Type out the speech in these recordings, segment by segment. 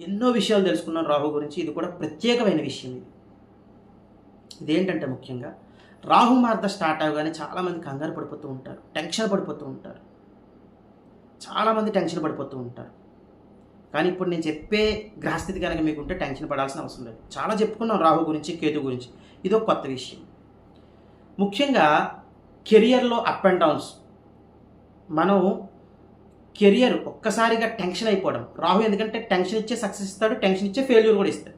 ఎన్నో విషయాలు తెలుసుకున్నాం రాహు గురించి. ఇది కూడా ప్రత్యేకమైన విషయం ఇది. ఇదేంటంటే ముఖ్యంగా రాహు మార్గ స్టార్ట్ అవగానే చాలామంది కంగారు పడిపోతూ ఉంటారు టెన్షన్ పడిపోతూ ఉంటారు. చాలామంది టెన్షన్ పడిపోతూ ఉంటారు. కానీ ఇప్పుడు నేను చెప్పే గ్రహస్థితి కనుక మీకు ఉంటే టెన్షన్ పడాల్సిన అవసరం లేదు. చాలా చెప్పుకున్నాం రాహు గురించి కేతు గురించి. ఇది ఒక కొత్త విషయం. ముఖ్యంగా కెరియర్లో అప్ అండ్ డౌన్స్. మనం కెరియర్ ఒక్కసారిగా టెన్షన్ అయిపోవడం. రాహు ఎందుకంటే టెన్షన్ ఇచ్చే సక్సెస్ ఇస్తాడు టెన్షన్ ఇచ్చే ఫెయిల్యూర్ కూడా ఇస్తాడు.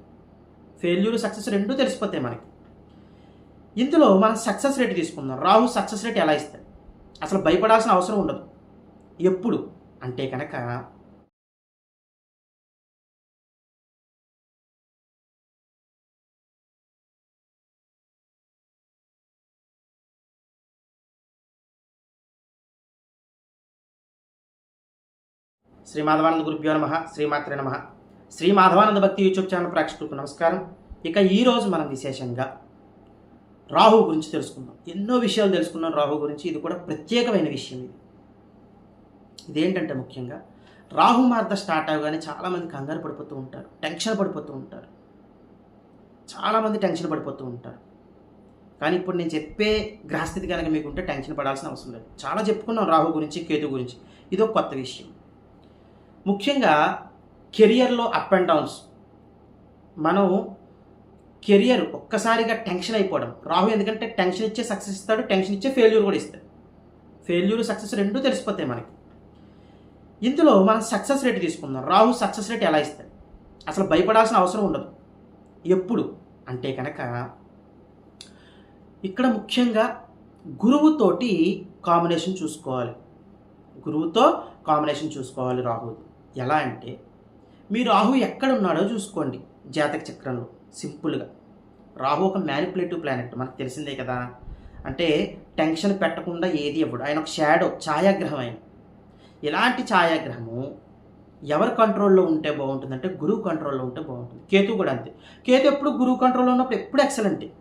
ఫెయిల్యూర్ సక్సెస్ రెండూ తెలిసిపోతాయి మనకి. ఇందులో మనం సక్సెస్ రేట్ తీసుకుందాం. రాహు సక్సెస్ రేట్ ఎలా ఇస్తాడు? అసలు భయపడాల్సిన అవసరం ఉండదు. ఎప్పుడు? అంటే కనుక శ్రీ మాధవానంద గురుభ్యో నమ. శ్రీమాత్రే నమ. శ్రీ మాధవానంద భక్తి యూట్యూబ్ ఛానల్ ప్రేక్షకులకు నమస్కారం. ఇక ఈరోజు మనం విశేషంగా రాహు గురించి తెలుసుకుందాం. ఎన్నో విషయాలు తెలుసుకున్నాం రాహు గురించి. ఇది కూడా ప్రత్యేకమైన విషయం ఇది. ఇదేంటంటే ముఖ్యంగా రాహు మార్గ స్టార్ట్ అవగానే చాలామంది కంగారు పడిపోతూ ఉంటారు. టెన్షన్ పడిపోతూ ఉంటారు. చాలామంది టెన్షన్ పడిపోతూ ఉంటారు. కానీ ఇప్పుడు నేను చెప్పే గ్రహస్థితి కనుక మీకుంటే టెన్షన్ పడాల్సిన అవసరం లేదు. చాలా చెప్పుకున్నాం రాహు గురించి కేతు గురించి. ఇదో కొత్త విషయం. ముఖ్యంగా కెరియర్లో అప్ అండ్ డౌన్స్. మనం కెరియర్ ఒక్కసారిగా టెన్షన్ అయిపోవడం. రాహు ఎందుకంటే టెన్షన్ ఇచ్చే సక్సెస్ ఇస్తాడు టెన్షన్ ఇచ్చే ఫెయిల్యూర్ కూడా ఇస్తాడు. ఫెయిల్యూర్ సక్సెస్ రెండూ తెలిసిపోతాయి మనకి. ఇందులో మనం సక్సెస్ రేట్ తీసుకుందాం. రాహు సక్సెస్ రేట్ ఎలా ఇస్తాడు? అసలు భయపడాల్సిన అవసరం ఉండదు. ఎప్పుడు? అంటే కనుక ఇక్కడ ముఖ్యంగా గురువుతోటి కాంబినేషన్ చూసుకోవాలి. గురువుతో కాంబినేషన్ చూసుకోవాలి రాహు ఎలా అంటే మీ రాహు ఎక్కడ ఉన్నాడో చూసుకోండి. జాతక చక్రంలో సింపుల్గా. రాహు ఒక మ్యానిపులేటివ్ ప్లానెట్ మనకు తెలిసిందే కదా. అంటే టెన్షన్ పెట్టకుండా ఏది ఇవ్వడు. ఆయన ఒక షాడో ఛాయాగ్రహం ఆయన. ఇలాంటి ఛాయాగ్రహము? ఎవరి కంట్రోల్లో ఉంటే బాగుంటుందంటే గురువు కంట్రోల్లో ఉంటే బాగుంటుంది. కేతు కూడా అంతే. కేతు ఎప్పుడు గురువు కంట్రోల్లో ఉన్నప్పుడు ఎప్పుడు ఎక్సలెంటే.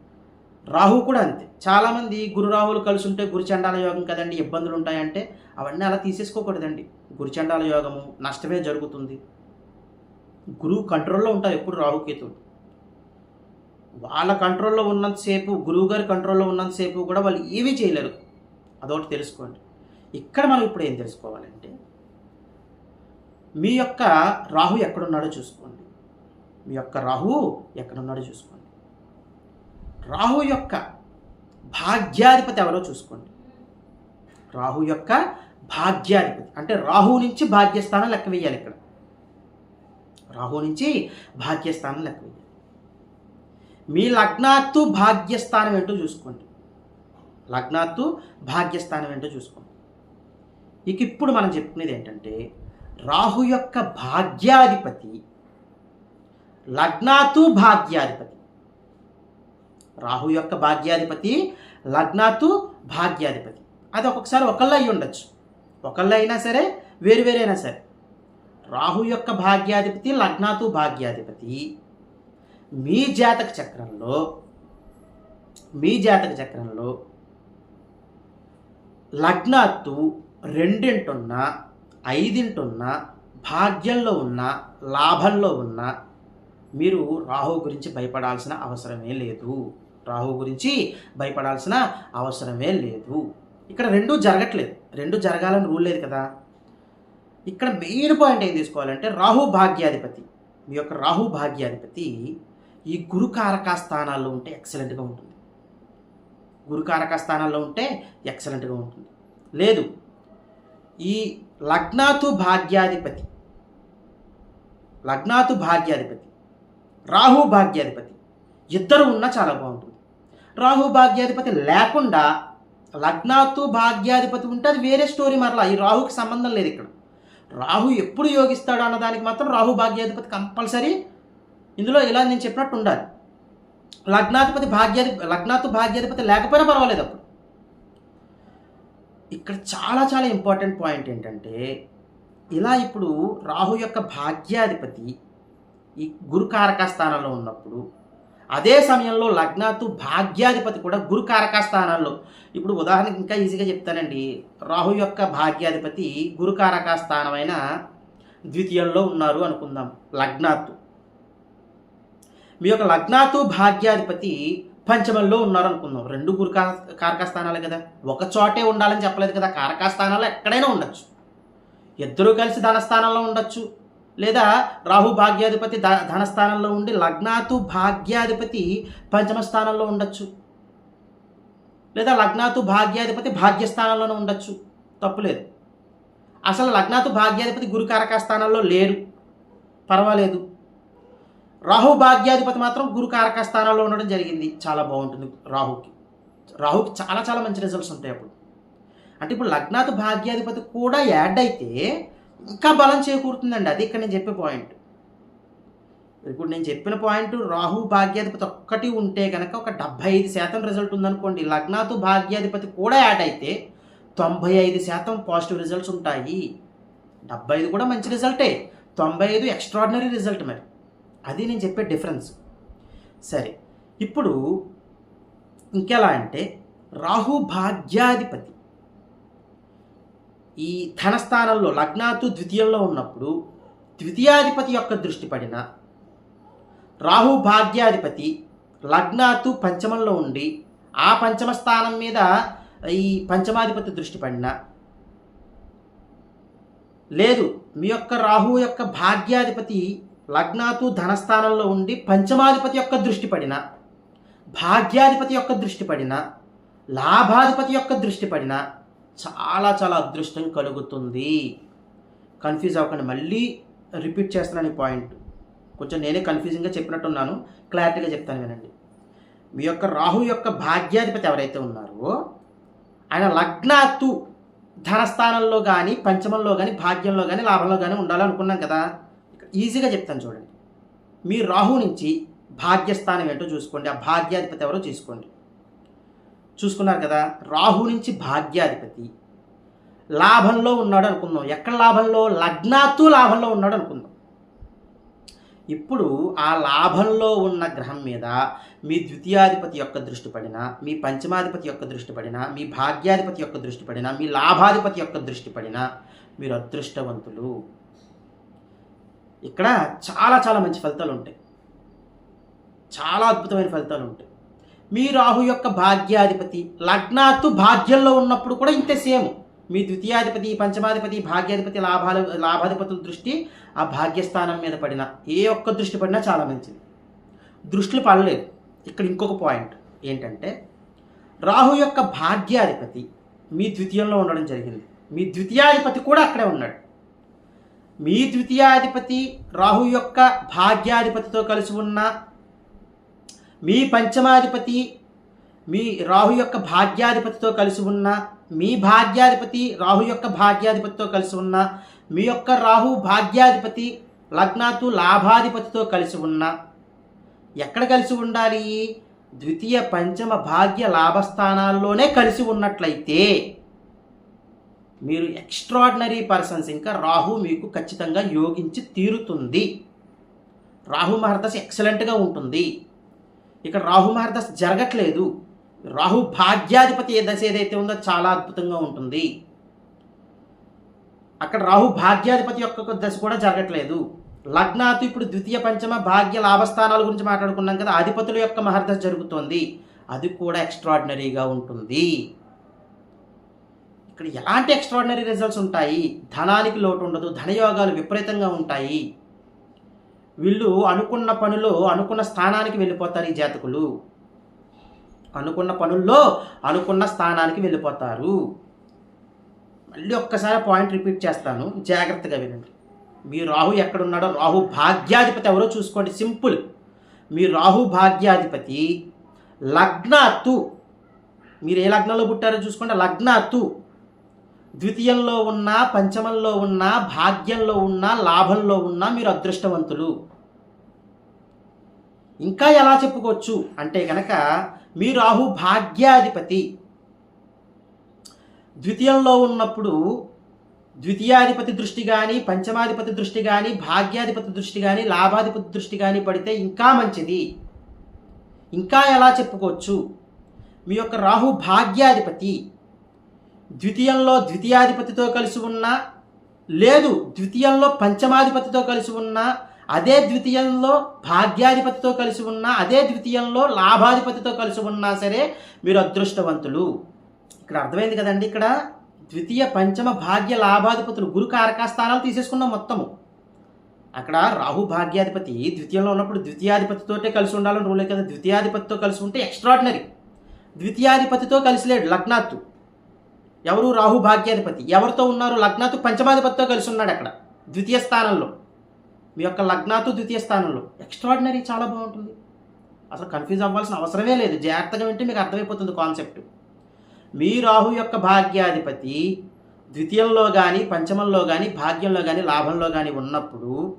రాహు కూడా అంతే. చాలామంది గురు రాహులు కలిసి ఉంటే గురుచండాల యోగం కదండి ఇబ్బందులు ఉంటాయంటే అవన్నీ అలా తీసేసుకోకూడదండి. గురుచండాల యోగము నష్టమే జరుగుతుంది. గురువు కంట్రోల్లో ఉంటారు ఎప్పుడు రాహుకేతువులు వాళ్ళ కంట్రోల్లో ఉన్నంతసేపు గురువు గారి కంట్రోల్లో ఉన్నంతసేపు కూడా వాళ్ళు ఏమీ చేయలేరు. అదొకటి తెలుసుకోండి. ఇక్కడ మనం ఇప్పుడు ఏం తెలుసుకోవాలంటే మీ యొక్క రాహు ఎక్కడున్నాడో చూసుకోండి. మీ యొక్క రాహు ఎక్కడున్నాడో చూసుకోండి. రాహు యొక్క భాగ్యాధిపతి ఎవరో చూసుకోండి. రాహు యొక్క భాగ్యాధిపతి. అంటే రాహు నుంచి భాగ్యస్థానం లెక్క వేయాలి ఇక్కడ. రాహు నుంచి భాగ్యస్థానం లెక్క వేయాలి. మీ లగ్నాత్తు భాగ్యస్థానం ఏంటో చూసుకోండి. లగ్నాత్తు భాగ్యస్థానం ఏంటో చూసుకోండి. ఇక ఇప్పుడు మనం చెప్పుకునేది ఏంటంటే రాహు యొక్క భాగ్యాధిపతి లగ్నాతు భాగ్యాధిపతి. రాహు యొక్క భాగ్యాధిపతి లగ్నాతు భాగ్యాధిపతి. అది ఒక్కొక్కసారి ఒకళ్ళు అయి ఉండొచ్చు. ఒకళ్ళు అయినా సరే వేరు వేరైనా సరే. రాహు యొక్క భాగ్యాధిపతి లగ్నాతు భాగ్యాధిపతి. మీ జాతక చక్రంలో మీ జాతక చక్రంలో లగ్నాత్తు రెండింటున్న ఐదింటున్న భాగ్యంలో ఉన్న లాభంలో ఉన్న మీరు రాహు గురించి భయపడాల్సిన అవసరమే లేదు. రాహు గురించి భయపడాల్సిన అవసరమే లేదు. ఇక్కడ రెండు జరగట్లేదు. రెండు జరగాలని రూల్ లేదు కదా. ఇక్కడ మెయిన్ పాయింట్ ఏం తీసుకోవాలంటే రాహు భాగ్యాధిపతి. మీ యొక్క రాహు భాగ్యాధిపతి ఈ గురుకారక స్థానాల్లో ఉంటే ఎక్సలెంట్గా ఉంటుంది. గురుకారక స్థానాల్లో ఉంటే ఎక్సలెంట్గా ఉంటుంది. లేదు. ఈ లగ్నాతు భాగ్యాధిపతి లగ్నాతు భాగ్యాధిపతి రాహు భాగ్యాధిపతి ఇద్దరు ఉన్నా చాలా బాగుంటుంది. రాహు భాగ్యాధిపతి లేకుండా లగ్నాత్తు భాగ్యాధిపతి ఉంటే అది వేరే స్టోరీ మరలా ఈ రాహుకి సంబంధం లేదు ఇక్కడ. రాహు ఎప్పుడు యోగిస్తాడు అన్నదానికి మాత్రం రాహు భాగ్యాధిపతి కంపల్సరీ ఇందులో ఇలా నేను చెప్పినట్టు ఉండాలి. లగ్నాధిపతి భాగ్యాధిపతి లగ్నాత్తు భాగ్యాధిపతి లేకపోయినా పర్వాలేదు అప్పుడు. ఇక్కడ చాలా చాలా ఇంపార్టెంట్ పాయింట్ ఏంటంటే ఇలా ఇప్పుడు రాహు యొక్క భాగ్యాధిపతి ఈ గురుకారక స్థానంలో ఉన్నప్పుడు అదే సమయంలో లగ్నాతు భాగ్యాధిపతి కూడా గురు కారక స్థానాల్లో. ఇప్పుడు ఉదాహరణకి ఇంకా ఈజీగా చెప్తానండి. రాహు యొక్క భాగ్యాధిపతి గురు కారక స్థానమైన ద్వితీయంలో ఉన్నారు అనుకుందాం. లగ్నాతు మీ యొక్క లగ్నాతు భాగ్యాధిపతి పంచమంలో ఉన్నారు అనుకుందాం. రెండు గురు కారక స్థానాలు స్థానాలే కదా. ఒక చోటే ఉండాలని చెప్పలేదు కదా. కారక స్థానాలు ఎక్కడైనా ఉండొచ్చు. ఇద్దరూ కలిసి ధనస్థానంలో ఉండొచ్చు. లేదా రాహు భాగ్యాధిపతి ధ ధనస్థానంలో ఉండి లగ్నాతు భాగ్యాధిపతి పంచమ స్థానంలో ఉండొచ్చు. లేదా లగ్నాతు భాగ్యాధిపతి భాగ్యస్థానంలోనే ఉండొచ్చు. తప్పులేదు అసలు లగ్నాతు భాగ్యాధిపతి గురుకారక స్థానంలో లేరు. పర్వాలేదు. రాహు భాగ్యాధిపతి మాత్రం గురుకారక స్థానంలో ఉండడం జరిగింది. చాలా బాగుంటుంది రాహుకి. రాహుకి చాలా చాలా మంచి రిజల్ట్స్ ఉంటాయి అప్పుడు. అంటే ఇప్పుడు లగ్నాతు భాగ్యాధిపతి కూడా యాడ్ అయితే ఇంకా బలం చేకూరుతుందండి. అది ఇక్కడ నేను చెప్పే పాయింట్ ఇప్పుడు నేను చెప్పిన పాయింట్ రాహు భాగ్యాధిపతి ఒక్కటి ఉంటే కనుక ఒక డెబ్బై ఐదు శాతం రిజల్ట్ ఉందనుకోండి. లగ్నాతు భాగ్యాధిపతి కూడా యాడ్ అయితే తొంభై ఐదు శాతం పాజిటివ్ రిజల్ట్స్ ఉంటాయి. డెబ్బై ఐదు కూడా మంచి రిజల్టే తొంభై ఐదు ఎక్స్ట్రాడినరీ రిజల్ట్ మరి. అది నేను చెప్పే డిఫరెన్స్ సరే ఇప్పుడు ఇంకెలా అంటే రాహు భాగ్యాధిపతి ఈ ధనస్థానంలో లగ్నాతు ద్వితీయంలో ఉన్నప్పుడు ద్వితీయాధిపతి యొక్క దృష్టి పడిన రాహు భాగ్యాధిపతి లగ్నాతు పంచమంలో ఉండి ఆ పంచమ స్థానం మీద ఈ పంచమాధిపతి దృష్టి పడిన లేదు మీ యొక్క రాహు యొక్క భాగ్యాధిపతి లగ్నాతు ధనస్థానంలో ఉండి పంచమాధిపతి యొక్క దృష్టి పడిన భాగ్యాధిపతి యొక్క దృష్టి పడిన లాభాధిపతి యొక్క దృష్టి పడిన చాలా చాలా అదృష్టం కలుగుతుంది. కన్ఫ్యూజ్ అవ్వకండి. మళ్ళీ రిపీట్ చేస్తున్నాను ఈ పాయింట్ కొంచెం నేనే కన్ఫ్యూజింగ్గా చెప్పినట్టున్నాను. క్లారిటీగా చెప్తాను వినండి. మీ యొక్క రాహు యొక్క భాగ్యాధిపతి ఎవరైతే ఉన్నారో ఆయన లగ్నాత్తు ధనస్థానంలో కానీ పంచమంలో కానీ భాగ్యంలో కానీ లాభంలో కానీ ఉండాలనుకున్నాం కదా. ఈజీగా చెప్తాను చూడండి. మీ రాహు నుంచి భాగ్యస్థానం ఏంటో చూసుకోండి. ఆ భాగ్యాధిపతి ఎవరో చూసుకోండి. చూసుకున్నారు కదా రాహు నుంచి భాగ్యాధిపతి. లాభంలో ఉన్నాడు అనుకుందాం. ఎక్కడ లాభంలో? లగ్నాత్తు లాభంలో ఉన్నాడు అనుకుందాం. ఇప్పుడు ఆ లాభంలో ఉన్న గ్రహం మీద మీ ద్వితీయాధిపతి యొక్క దృష్టి పడిన మీ పంచమాధిపతి యొక్క దృష్టి పడినా మీ భాగ్యాధిపతి యొక్క దృష్టి పడినా మీ లాభాధిపతి యొక్క దృష్టి పడిన మీరు అదృష్టవంతులు. ఇక్కడ చాలా చాలా మంచి ఫలితాలు ఉంటాయి. చాలా అద్భుతమైన ఫలితాలు ఉంటాయి. మీ రాహు యొక్క భాగ్యాధిపతి లగ్నాత్తు భాగ్యంలో ఉన్నప్పుడు కూడా ఇంతే సేమ్. మీ ద్వితీయాధిపతి పంచమాధిపతి భాగ్యాధిపతి లాభాలు లాభాధిపతుల దృష్టి ఆ భాగ్యస్థానం మీద పడిన. ఏ ఒక్క దృష్టి పడినా చాలా మంచిది. దృష్టిలు పడలేదు. ఇక్కడ ఇంకొక పాయింట్ ఏంటంటే రాహు యొక్క భాగ్యాధిపతి మీ ద్వితీయంలో ఉండడం జరిగింది. మీ ద్వితీయాధిపతి కూడా అక్కడే ఉన్నాడు. మీ ద్వితీయాధిపతి రాహు యొక్క భాగ్యాధిపతితో కలిసి ఉన్న మీ పంచమాధిపతి మీ రాహు యొక్క భాగ్యాధిపతితో కలిసి ఉన్న మీ భాగ్యాధిపతి రాహు యొక్క భాగ్యాధిపతితో కలిసి ఉన్న మీ యొక్క రాహు భాగ్యాధిపతి లగ్నాతు లాభాధిపతితో కలిసి ఉన్న ఎక్కడ కలిసి ఉండాలి? ద్వితీయ పంచమ భాగ్య లాభస్థానాల్లోనే కలిసి ఉన్నట్లయితే మీరు ఎక్స్ట్రాడినరీ పర్సన్స్ ఇంకా రాహు మీకు ఖచ్చితంగా యోగించి తీరుతుంది. రాహు మహర్దశ ఎక్సలెంట్గా ఉంటుంది. ఇక్కడ రాహు మహర్దశ జరగట్లేదు. రాహు భాగ్యాధిపతి ఏ దశ ఏదైతే ఉందో చాలా అద్భుతంగా ఉంటుంది. అక్కడ రాహు భాగ్యాధిపతి యొక్క దశ కూడా జరగట్లేదు. లగ్నాతు ఇప్పుడు ద్వితీయ పంచమ భాగ్య లాభస్థానాల గురించి మాట్లాడుకున్నాం కదా అధిపతుల యొక్క మహర్దశ జరుగుతోంది. అది కూడా ఎక్స్ట్రాడినరీగా ఉంటుంది. ఇక్కడ ఎలాంటి ఎక్స్ట్రాడినరీ రిజల్ట్స్ ఉంటాయి? ధనానికి లోటు ఉండదు ధనయోగాలు విపరీతంగా ఉంటాయి. వీళ్ళు అనుకున్న పనిలో అనుకున్న స్థానానికి వెళ్ళిపోతారు ఈ జాతకులు. అనుకున్న పనుల్లో అనుకున్న స్థానానికి వెళ్ళిపోతారు. మళ్ళీ ఒక్కసారి పాయింట్ రిపీట్ చేస్తాను. జాగ్రత్తగా వినండి. మీ రాహు ఎక్కడున్నాడో రాహు భాగ్యాధిపతి ఎవరో చూసుకోండి. సింపుల్. మీ రాహు భాగ్యాధిపతి లగ్నాత్తు. మీరు ఏ లగ్నంలో పుట్టారో చూసుకోండి. లగ్నాత్తు. ద్వితీయంలో ఉన్న పంచమంలో ఉన్న భాగ్యంలో ఉన్న లాభంలో ఉన్న మీరు అదృష్టవంతులు. ఇంకా ఎలా చెప్పుకోవచ్చు? అంటే కనుక మీ రాహు భాగ్యాధిపతి. ద్వితీయంలో ఉన్నప్పుడు ద్వితీయాధిపతి దృష్టి కానీ పంచమాధిపతి దృష్టి కానీ భాగ్యాధిపతి దృష్టి కానీ లాభాధిపతి దృష్టి కానీ పడితే ఇంకా మంచిది. ఇంకా ఎలా చెప్పుకోవచ్చు? మీ యొక్క రాహు భాగ్యాధిపతి. ద్వితీయంలో ద్వితీయాధిపతితో కలిసి ఉన్న లేదు ద్వితీయంలో పంచమాధిపతితో కలిసి ఉన్న అదే ద్వితీయంలో భాగ్యాధిపతితో కలిసి ఉన్న అదే ద్వితీయంలో లాభాధిపతితో కలిసి ఉన్నా సరే మీరు అదృష్టవంతులు. ఇక్కడ అర్థమైంది కదండి ఇక్కడ ద్వితీయ పంచమ భాగ్య లాభాధిపతులు గురు స్థానాలు తీసేసుకున్నాం మొత్తము. అక్కడ రాహు భాగ్యాధిపతి ద్వితీయంలో ఉన్నప్పుడు ద్వితీయాధిపతితోటే కలిసి ఉండాలని రూలే కదా ద్వితీయాధిపతితో కలిసి ఉంటే ఎక్స్ట్రాడినరీ ద్వితీయాధిపతితో కలిసి లేడు లగ్నాత్తు. ఎవరు రాహు భాగ్యాధిపతి? ఎవరితో ఉన్నారు? లగ్నాతు పంచమాధిపతితో కలిసి ఉన్నాడు అక్కడ. ద్వితీయ స్థానంలో. మీ యొక్క లగ్నాతు ద్వితీయ స్థానంలో. ఎక్స్ట్రాడినరీ చాలా బాగుంటుంది. అసలు కన్ఫ్యూజ్ అవ్వాల్సిన అవసరమే లేదు. జాగ్రత్తగా వింటే మీకు అర్థమైపోతుంది కాన్సెప్ట్ మీ రాహు యొక్క భాగ్యాధిపతి ద్వితీయంలో కానీ పంచమంలో కానీ భాగ్యంలో కానీ లాభంలో కానీ ఉన్నప్పుడు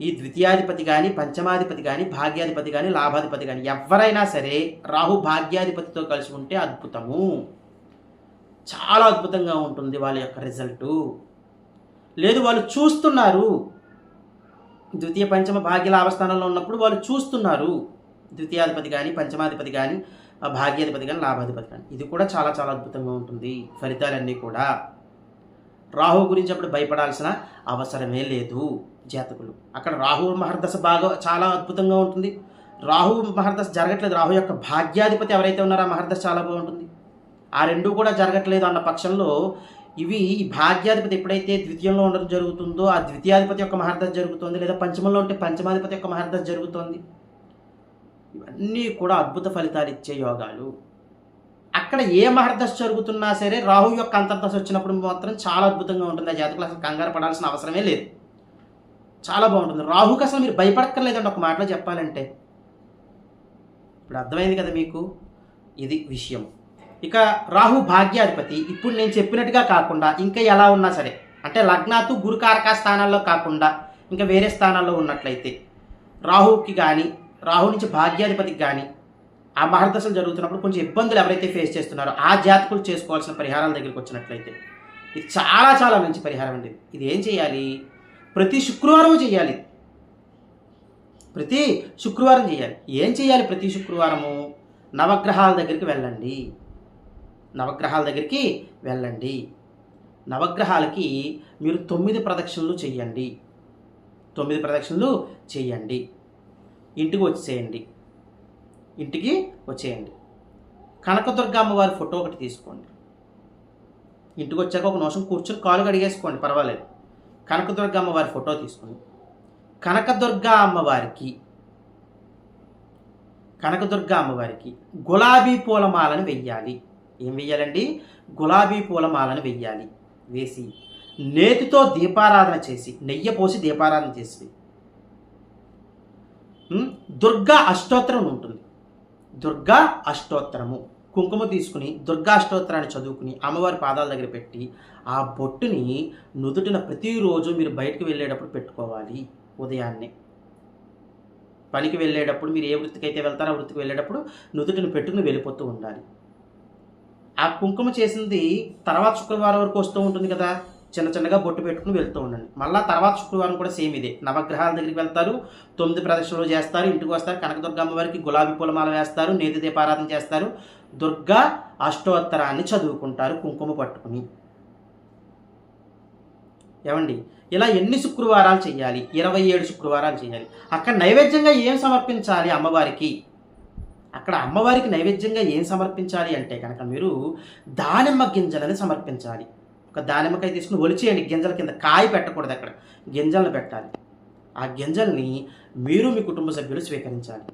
ఈ ద్వితీయాధిపతి కానీ పంచమాధిపతి కానీ భాగ్యాధిపతి కానీ లాభాధిపతి కానీ ఎవరైనా సరే రాహు భాగ్యాధిపతితో కలిసి ఉంటే అద్భుతము. చాలా అద్భుతంగా ఉంటుంది వాళ్ళ యొక్క రిజల్టు. లేదు వాళ్ళు చూస్తున్నారు. ద్వితీయ పంచమ భాగ్య లాభస్థానంలో ఉన్నప్పుడు వాళ్ళు చూస్తున్నారు. ద్వితీయాధిపతి కానీ పంచమాధిపతి కానీ భాగ్యాధిపతి కానీ లాభాధిపతి కానీ ఇది కూడా చాలా చాలా అద్భుతంగా ఉంటుంది. ఫలితాలన్నీ కూడా. రాహు గురించి అప్పుడు భయపడాల్సిన అవసరమే లేదు జాతకులు. అక్కడ రాహు మహర్దశ బాగా చాలా అద్భుతంగా ఉంటుంది. రాహు మహర్దశ జరగట్లేదు. రాహు యొక్క భాగ్యాధిపతి ఎవరైతే ఉన్నారో ఆ మహర్దశ చాలా బాగుంటుంది. ఆ రెండు కూడా జరగట్లేదు అన్న పక్షంలో ఇవి భాగ్యాధిపతి ఎప్పుడైతే ద్వితీయంలో ఉండడం జరుగుతుందో ఆ ద్వితీయాధిపతి యొక్క మహర్దశ జరుగుతుంది లేదా పంచమంలో ఉంటే పంచమాధిపతి యొక్క మహర్దశ జరుగుతుంది. ఇవన్నీ కూడా అద్భుత ఫలితాలు ఇచ్చే యోగాలు. అక్కడ ఏ మహర్దశ జరుగుతున్నా సరే రాహు యొక్క అంతర్దశ వచ్చినప్పుడు మాత్రం చాలా అద్భుతంగా ఉంటుంది. ఆ జాతకులు అసలు కంగారు పడాల్సిన అవసరమే లేదు. చాలా బాగుంటుంది. రాహుకి అసలు మీరు భయపడక్కర్లేదండి ఒక మాటలో చెప్పాలంటే. ఇప్పుడు అర్థమైంది కదా మీకు? ఇది విషయం. ఇక రాహు భాగ్యాధిపతి. ఇప్పుడు నేను చెప్పినట్టుగా కాకుండా ఇంకా ఎలా ఉన్నా సరే అంటే లగ్నాతు గురుకారక స్థానాల్లో కాకుండా ఇంకా వేరే స్థానాల్లో ఉన్నట్లయితే రాహుకి కానీ రాహు నుంచి భాగ్యాధిపతికి కానీ ఆ మహర్దశలు జరుగుతున్నప్పుడు కొంచెం ఇబ్బందులు ఎవరైతే ఫేస్ చేస్తున్నారో ఆ జాతకులు చేసుకోవాల్సిన పరిహారాల దగ్గరికి వచ్చినట్లయితే ఇది చాలా చాలా మంచి పరిహారం అండి. ఇది ఏం చేయాలి? ప్రతి శుక్రవారం చేయాలి. ప్రతి శుక్రవారం చేయాలి. ఏం చేయాలి ప్రతి శుక్రవారము? నవగ్రహాల దగ్గరికి వెళ్ళండి. నవగ్రహాల దగ్గరికి వెళ్ళండి. నవగ్రహాలకి మీరు తొమ్మిది ప్రదక్షిణలు చేయండి. తొమ్మిది ప్రదక్షిణలు చేయండి. ఇంటికి వచ్చేయండి. ఇంటికి వచ్చేయండి. కనకదుర్గ అమ్మవారి ఫోటో ఒకటి తీసుకోండి. ఇంటికి వచ్చాక ఒక నిమిషం కూర్చొని కాలు కడిగేసుకోండి పర్వాలేదు. కనకదుర్గ అమ్మవారి ఫోటో తీసుకోండి. కనకదుర్గ అమ్మవారికి కనకదుర్గ అమ్మవారికి గులాబీ పూలమాలను వెయ్యాలి. ఏం వెయ్యాలండి? గులాబీ పూలమాలను వెయ్యాలి. వేసి నేతితో దీపారాధన చేసి నెయ్యి పోసి దీపారాధన చేసి. దుర్గా అష్టోత్తరం ఉంటుంది. దుర్గా అష్టోత్తరము. కుంకుమ తీసుకుని దుర్గా అష్టోత్తరాన్ని చదువుకుని అమ్మవారి పాదాల దగ్గర పెట్టి ఆ బొట్టుని నుదుటిన ప్రతిరోజు మీరు బయటకు వెళ్ళేటప్పుడు పెట్టుకోవాలి ఉదయాన్నే. పనికి వెళ్ళేటప్పుడు మీరు ఏ వృత్తికి అయితే వెళ్తారో ఆ వృత్తికి వెళ్ళేటప్పుడు నుదుటిని పెట్టుకుని వెళ్ళిపోతూ ఉండాలి. ఆ కుంకుమ చేసింది తర్వాత శుక్రవారం వరకు వస్తూ ఉంటుంది కదా. చిన్న చిన్నగా బొట్టు పెట్టుకుని వెళ్తూ ఉండండి. మళ్ళీ తర్వాత శుక్రవారం కూడా సేమ్ ఇదే. నవగ్రహాల దగ్గరికి వెళ్తారు తొమ్మిది ప్రదక్షిణలు చేస్తారు ఇంటికి వస్తారు కనకదుర్గ అమ్మవారికి గులాబీ పూలమాల వేస్తారు నేతి దీపారాధన చేస్తారు. దుర్గా అష్టోత్తరాన్ని చదువుకుంటారు కుంకుమ పట్టుకుని. ఏమండి? ఇలా ఎన్ని శుక్రవారాలు చేయాలి? ఇరవై ఏడు శుక్రవారాలు చేయాలి. అక్కడ నైవేద్యంగా ఏం సమర్పించాలి అమ్మవారికి? అక్కడ అమ్మవారికి నైవేద్యంగా ఏం సమర్పించాలి అంటే కనుక మీరు దానిమ్మ గింజలని సమర్పించాలి. ఒక దానిమ్మకాయ తీసుకుని ఒలిచేయండి గింజల కింద కాయ పెట్టకూడదు అక్కడ. గింజలను పెట్టాలి. ఆ గింజల్ని మీరు మీ కుటుంబ సభ్యులు స్వీకరించాలి.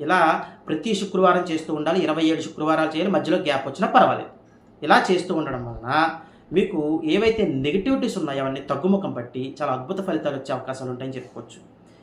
ఇలా ప్రతి శుక్రవారం చేస్తూ ఉండాలి ఇరవై ఏడు శుక్రవారాలు చేయాలి మధ్యలో గ్యాప్ వచ్చినా పర్వాలేదు. ఇలా చేస్తూ ఉండడం వలన మీకు ఏవైతే నెగిటివిటీస్ ఉన్నాయో అవన్నీ తగ్గుముఖం పట్టి చాలా అద్భుత ఫలితాలు వచ్చే అవకాశాలు ఉంటాయని చెప్పుకోవచ్చు.